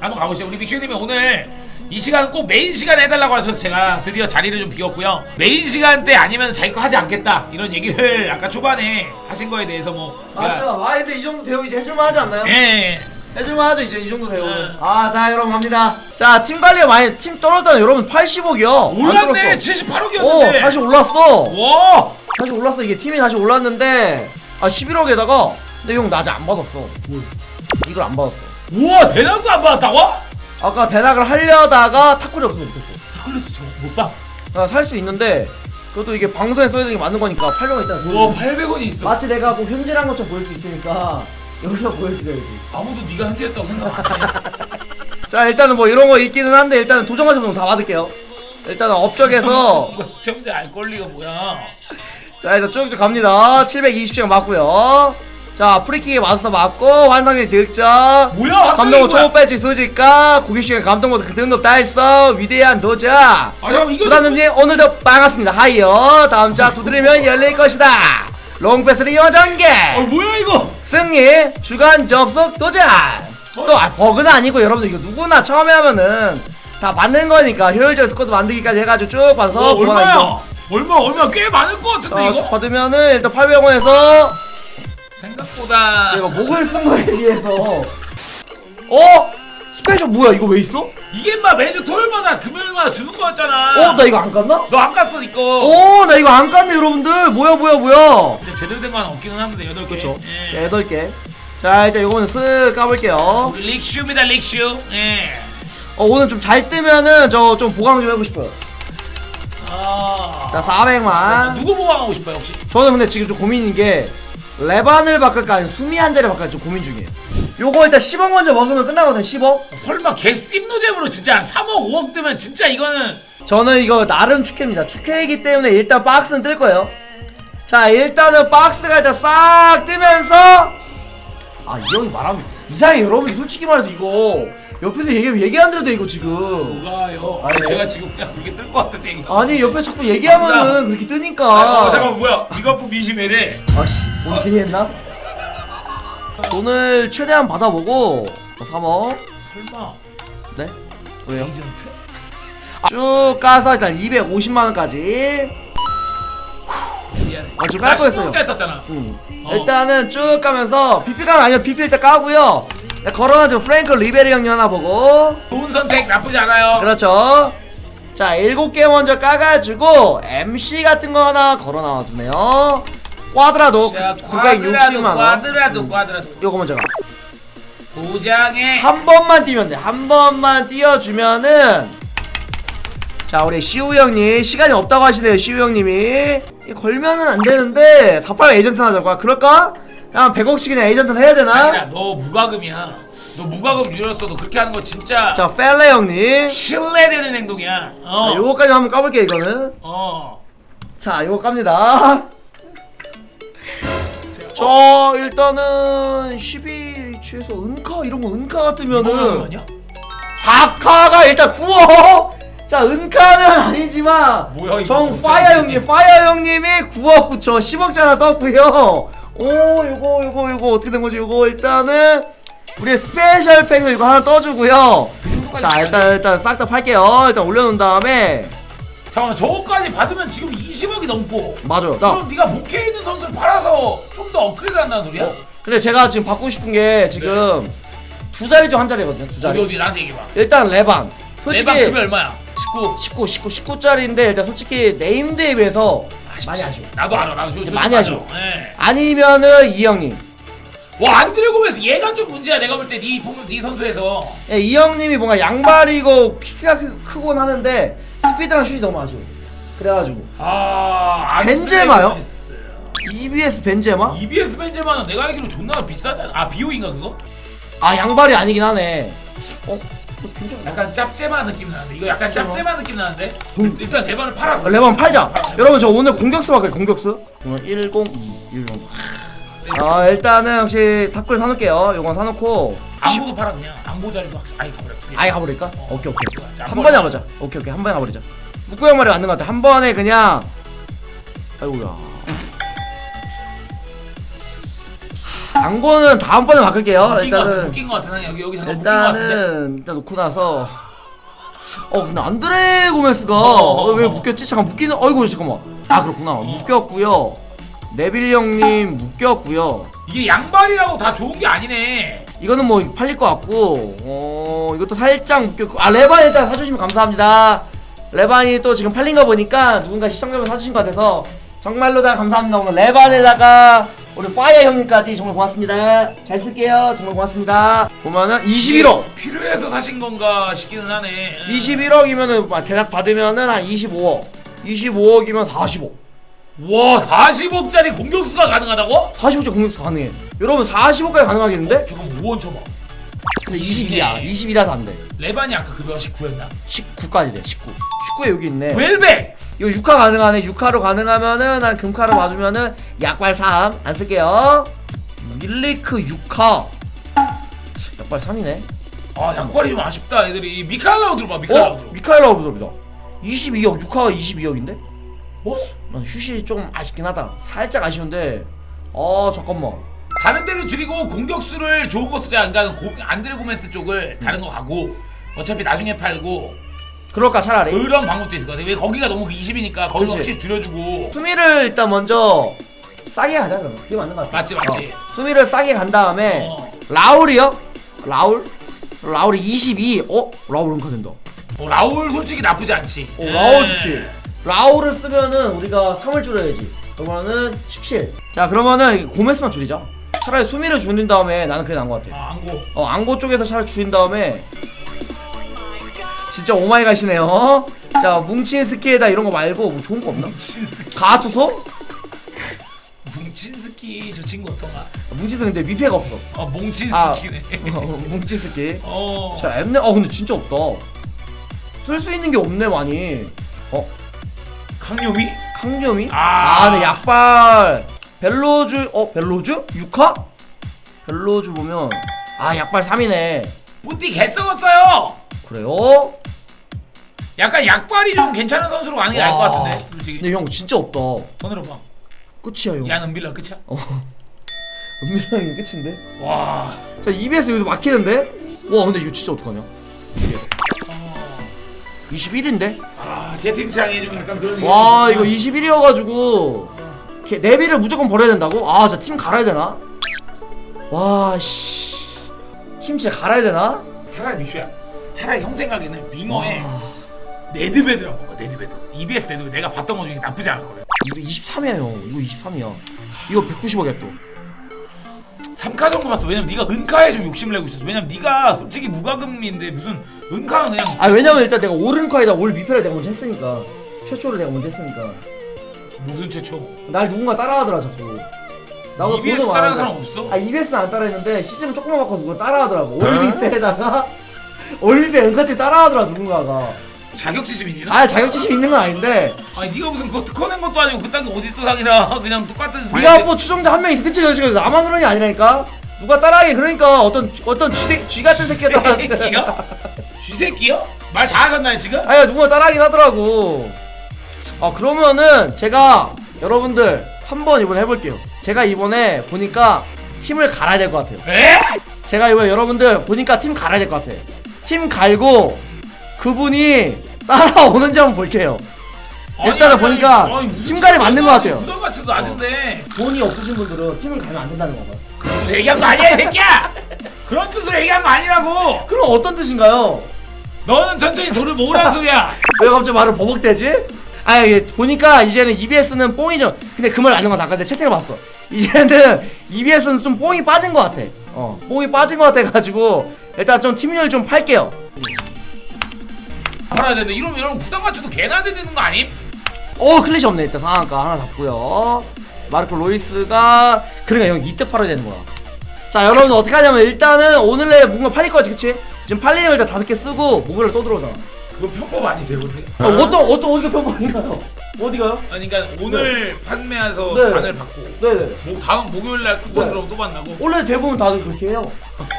한번 가보시죠. 우리 빅슈님이 오늘 이 시간 꼭 메인 시간에 해달라고 하셔서 제가 드디어 자리를 좀 비웠고요. 메인 시간대 아니면 자기 거 하지 않겠다 이런 얘기를 아까 초반에 하신 거에 대해서 뭐 제가 맞죠? 아 근데 이 정도 되고 이제 해줄만 하지 않나요? 예. 해줄만 하죠 이제 이 정도 되고 네. 아자 여러분 갑니다 자 팀 관리가 많이 팀 떨어졌다 여러분 80억이요 올랐네. 오 78억이었는데. 다시 올랐어 와. 다시 올랐어 이게 팀이 다시 올랐는데 아 11억에다가 근데 형 나 아직 안 받았어 이걸 안 받았어 우와 대낮도 안 받았다고? 아까 대낙을 하려다가 타쿠리 없으면 못했어 타클레스 저거 못 사. 아, 살수 있는데 그것도 이게 방송에 써야 되는 게 맞는 거니까 800원 일단 우와 800원이 있어. 마치 내가 꼭 현질한 것처럼 보일 수 있으니까 여기서 보여드려야지 아무도 네가 현질했다고 생각 안 해. 자 일단은 뭐 이런 거 있기는 한데 일단은 도전과정 다 받을게요 일단은 업적에서 이거 시청자 알 권리가 뭐야? 자 일단 쭉쭉 갑니다 720시간 맞고요 자 프리킥에 맞아서 맞고 환상의 득점 뭐야? 감동호? 초보 배지 수지가 고객시간 감동호 등급 달성 위대한 도전 아 잠깐 이거 부단님 오늘도 반갑습니다 하이요 다음 자 두드리면 열릴 것이다 롱패스를 이용 전개 어 뭐야 이거? 승리 주간 접속 도전 또 아, 버그는 아니고 여러분들 이거 누구나 처음에 하면은 다 맞는 거니까 효율적 스쿼드 만들기까지 해가지고 쭉 봐서 어, 얼마야? 얼마 얼마 꽤 많을 것 같은데 자, 이거? 받으면은 일단 800원에서 생각보다 내가 목을 쓴 거에 비해서 어? 스페셜 뭐야 이거 왜 있어? 이게 막 매주 토요일마다 금요일마다 주는 거였잖아. 어 나 이거 안 깠나? 너 안 갔어 이거. 어나 이거 안 깠네 여러분들 뭐야 뭐야 뭐야 진짜 제대로 된거 하나 없기는 한데 여덟 개. 그쵸 예. 8개 자 일단 이거는 쓱 까볼게요 우리 릭슈입니다 릭슈. 예. 어 오늘 좀 잘 뜨면은 저 좀 보강 좀 해보고 싶어요 아. 자 400만 누구 보강하고 싶어요 혹시? 저는 근데 지금 좀 고민인 게 레반을 바꿀까? 아니면 수미 한 자리 바꿀까? 좀 고민 중이에요. 요거 일단 10억 먼저 먹으면 끝나거든 10억 설마 개스팀 노잼으로 진짜 한 3억 5억 뜨면 진짜 이거는 저는 이거 나름 축해입니다. 축해이기 때문에 일단 박스는 뜰 거예요. 자 일단은 박스가 일단 싹 뜨면서 아 이 형이 말하면 이상해 여러분 솔직히 말해서 이거 옆에서 얘기 얘기 안 들어도 이거 지금 뭐가요? 아니, 제가 지금 그냥 그렇게 뜰 것 같은데 이거. 아니 옆에 자꾸 얘기하면은 그렇게 뜨니까 아, 어, 잠깐 뭐야? 미가프 미심해래. 아씨 오늘 괜히 했나? 돈을 최대한 받아보고 3억 설마 네? 왜요? 에이전트? 쭉 까서 일단 250만 원까지 미안해. 아, 지금 나깔 뻔했어요. 10억짜리 떴잖아. 음. 어. 일단은 쭉 가면서 BP가 아니요 BP 일단 까고요 네, 걸어놔준 프랭크 리베리 형님 하나 보고 좋은 선택 나쁘지 않아요. 그렇죠 자 7개 먼저 까가지고 MC 같은 거 하나 걸어 놔주네요 꽈드라도 자, 960만원 꽈드라도 꽈드라도 요거 먼저 가 도장에 한 번만 뛰면 돼. 한 번만 뛰어주면은 자 우리 시우 형님 시간이 없다고 하시네요. 시우 형님이 이 걸면은 안 되는데 다 팔고 에이전트 하자고. 그럴까? 한 100억씩 그냥 에이전트 해야 아니라 되나? 너 무과금이야. 너 무과금 유렸어. 너 그렇게 하는 거 진짜 자 펠레 형님. 신뢰되는 행동이야. 어. 자, 요거까지 한번 까볼게요 이거는. 어. 자 요거 깝니다. 저 일단은 12 취해서 은카 이런 거 은카 이거는 같으면은 아니야? 4카가 일단 9억! 자, 은카는 아니지만, 뭐야, 이거 정좀 파이어. 형님, 파이어 형님이 9억 9천 10억짜리 하나 떴고요 오, 요거, 요거, 요거, 어떻게 된 거지? 요거 일단은, 우리 스페셜 팩도 이거 하나 떠주고요 자, 일단, 일단 싹 다 팔게요. 일단 올려놓은 다음에, 잠깐만 저거까지 받으면 지금 20억이 넘고. 맞아요. 나, 그럼 네가 목해 있는 선수를 팔아서 좀 더 업그레이드 한다는 소리야? 어, 근데 제가 지금 바꾸고 싶은 게, 지금, 두 자리 중 한 자리거든요, 두 어디 자리. 어디 나한테 얘기해봐. 일단 레방. 솔직히, 내방 금이 얼마야? 19. 19, 19, 19짜리인데, 일단 솔직히 네임드에 비해서 많이 아쉬워. 나도 알아. 나도 저, 저 많이 알아. 아쉬워. 예. 아니면은 이 형님. 와 안드레 고메스 얘가 좀 문제야. 내가 볼 때네 네 선수에서. 예, 이 형님이 뭔가 양발이고 키가 크, 크곤 하는데 스피드랑 슛이 너무 아쉬워. 그래가지고 아 벤제마요? EBS 벤제마? EBS 벤제마는 내가 알기로 존나 비싸잖아. 아 비오인가 그거? 아 양발이 아니긴 하네. 어? 어? 약간 짭제마 느낌 나는데 이거 약간? 짭제마 느낌 나는데 음. 일단 레바를 팔아 아, 레번 팔자. 여러분 저 오늘 공격수 할게요. 공격수. 오늘 102 102. 아 일단은 혹시 탑글 사놓을게요. 요건 사놓고 안보도 팔아 그냥 안 보 자리도 확실히 아예 가버려. 아예 가버릴까? 오케이 오케이. 자, 한 번에 가보자. 오케이 오케이 한 번에 가버리자. 묶고 양말이 맞는 것 같아. 한 번에 그냥. 아이고야. 안고는 다음번에 바꿀게요. 웃긴 거 같아 일단은 웃긴 거 같아. 여기 여기 잠깐 웃긴 거 같은데. 일단은 일단 놓고 나서. 어 근데 안드레 고메스가 어, 어, 왜 어. 묶였지? 잠깐 묶이는 어이구 잠깐만. 아 그렇구나. 묶였고요. 네빌 형님 묶였고요. 이게 양발이라고 다 좋은 게 아니네. 이거는 뭐 팔릴 것 같고. 어 이것도 살짝 묶였고. 아 레반 일단 사주시면 감사합니다. 레반이 또 지금 팔린 거 보니까 누군가 시청자분 사주신 것 같아서 정말로 다 감사합니다. 오늘 레반에다가 우리 파이어 형님까지 정말 고맙습니다. 잘 쓸게요. 정말 고맙습니다. 보면은 21억. 이게 필요해서 사신 건가 싶기는 하네. 21억이면은 대략 받으면은 한 25억. 25억이면 40억 와 40억짜리 공격수가 가능하다고? 40억짜리 공격수 가능해. 여러분 40억까지 가능하겠는데? 저건 5원 쳐봐. 근데 22야. 22라서 안 돼. 레반이 아까 그거가 19였나? 19까지 돼 19. 19에 여기 있네. 웰백! 이거 6화 가능하네. 6화로 가능하면은 난 금카로 봐주면은 약발 3. 안 쓸게요. 밀리크 6화. 약발 3이네. 아 양발이 좀 아쉽다 애들이 미칼라우 들어봐 미칼라우 어? 들어 미카엘라 오브더입니다. 22억. 6화가 22억인데? 어? 난 휴시 좀 아쉽긴 하다. 살짝 아쉬운데. 어 잠깐만. 다른 데를 줄이고 공격수를 좋은 거 쓰자 그러니까 고, 안드레 고메스 쪽을 다른 거 가고 어차피 나중에 팔고 그럴까 차라리. 그런 방법도 있을 것 같아 왜 거기가 너무 20이니까 거기 그렇지. 확실히 줄여주고 수미를 일단 먼저 싸게 가자 그러면. 그게 맞는 것 같아. 맞지, 맞지. 어. 수미를 싸게 간 다음에 어. 라울이요? 라울? 라울이 22. 어? 라울 은카 된다. 어, 라울 솔직히 나쁘지 않지 오, 예. 라울 좋지. 라울을 쓰면은 우리가 3을 줄여야지. 그러면은 17. 자, 그러면은 고메스만 줄이자. 차라리 수미를 줄인 다음에 나는 그게 나은 것 같아. 아 안고 어, 안고 쪽에서 차라리 줄인 다음에 진짜 오마이 가시네요. 자, 뭉친 스키에다 이런 거 말고 뭐 좋은 거 없나? 뭉친 스키 가투소? 뭉친 스키 저 친구 어떤가? 뭉친 스키 근데 미패가 없어. 아 뭉친 아, 스키네 어, 뭉친 스키. 어 자, 엠네. 어, 근데 진짜 없다. 쓸 수 있는 게 없네, 많이. 어, 강요미? 강념이? 아. 아, 네, 약발. 벨로주, 어, 벨로주? 6화? 벨로주 보면, 아, 약발 3이네. 뿌띠 개 썩었어요 그래요? 약간 약발이 좀 괜찮은 선수로 가는 게 나을 것 같은데 솔직히 근데 형, 진짜 없다. 손으로 봐 끝이야, 형. 얀 은빌라 끝이야? 어. 은밀하게 끝인데? 와 자, EBS 여기서 막히는데? 와, 근데 이거 진짜 어떡하냐? 어. 21인데? 아 채팅창에 좀 약간 그런 와, 이거 21이어가지고, 네비를 무조건 버려야 된다고? 아, 자, 팀 갈아야 되나? 와, 씨. 팀 진짜 갈아야 되나? 차라리 미슈야 차라리 형 생각에는 윙어에 와. 네드베드라고 봐 네드베드. EBS 네드베드 내가 봤던 거 중에 나쁘지 않을 거야 이거 23이야 형. 이거 23이야. 이거 190억이야 또. 3카 정도 봤어. 왜냐면 네가 은카에 좀 욕심을 내고 있었어 왜냐면 네가 솔직히 무과금인데 무슨 은카는 그냥 아 왜냐면 일단 내가 오른카에다 올 미패를 내가 먼저 했으니까. 최초를 내가 먼저 했으니까. 무슨 최초? 날 누군가 따라하더라 자꾸 나보다 EBS 돈도 따라하는. 사람 없어? 아 EBS는 안 따라했는데 시즌 조금만 바꿔서 누가 따라하더라고. 올 미패에다가 올 미패 은카티 따라하더라 누군가가 자격지심 있나? 아 자격지심 있는 건 아닌데 아니 네가 무슨 그거 특허낸 것도 아니고 그딴 게 어딨어 상이라 그냥 똑같은 네가 뭐 추종자 한 명 있어 그치 그치 나만 그런 게 아니라니까 누가 따라하게 그러니까 어떤 어떤 쥐, 쥐 같은 새끼가 따라하는데 새끼가? 쥐새끼요? 말다 하셨나요 지금? 아야 누가 따라하긴 하더라고. 아 그러면은 제가 여러분들 한번 이번에 해볼게요. 제가 이번에 보니까 팀을 갈아야 될 것 같아요. 에? 제가 이번에 여러분들 보니까 팀 갈아야 될 것 같아. 팀 갈고 그분이 따라오는지 한번 볼게요. 일단은 보니까 팀갈이 맞는 것 같아요. 부담 가치도 낮은데 돈이 없으신 분들은 팀을 가면 안 된다는 거가. 그런 뜻으로 얘기한 거 아니야 이 새끼야 그런 뜻으로 얘기한 거 아니라고 그럼 어떤 뜻인가요? 너는 천천히 돈을 모으라는 소리야 왜 갑자기 말을 버벅대지? 아 이게 보니까 이제는 EBS는 뽕이죠. 근데 그말 맞는 건 아까 내 채팅을 봤어. 이제는 EBS는 좀 뽕이 빠진 것 같아. 어, 뽕이 빠진 것 같아가지고 일단 좀 팀률 좀 팔게요. 팔아야 되는데 이러면 이러면 부담 가치도 개나 되는 거 아님? 오 클래시 없네 일단 상한가 하나 잡고요. 마르코 로이스가 그러니까 형 이때 팔아야 되는 거야. 자 여러분 어떻게 하냐면 일단은 오늘 내에 뭔가 팔릴 거지 그치? 지금 팔리는 걸 일단 다섯 개 쓰고 목요일 또 들어오잖아. 그거 편법 아니세요 근데? 어, 어떤 어떤 어디가 평범인가요? 어디가요? 아니 그러니까 오늘 판매해서 네. 단을 받고 네네. 뭐 다음 목요일 날 쿠폰 네. 들어오면 또 만나고 원래 대부분 다들 그렇게 해요.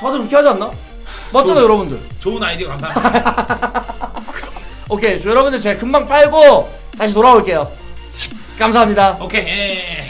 다들 그렇게 하지 않나? 맞잖아 여러분들. 좋은 아이디어 감사합니다 오케이 저 여러분들 제가 금방 팔고 다시 돌아올게요. 감사합니다. 오케이 예.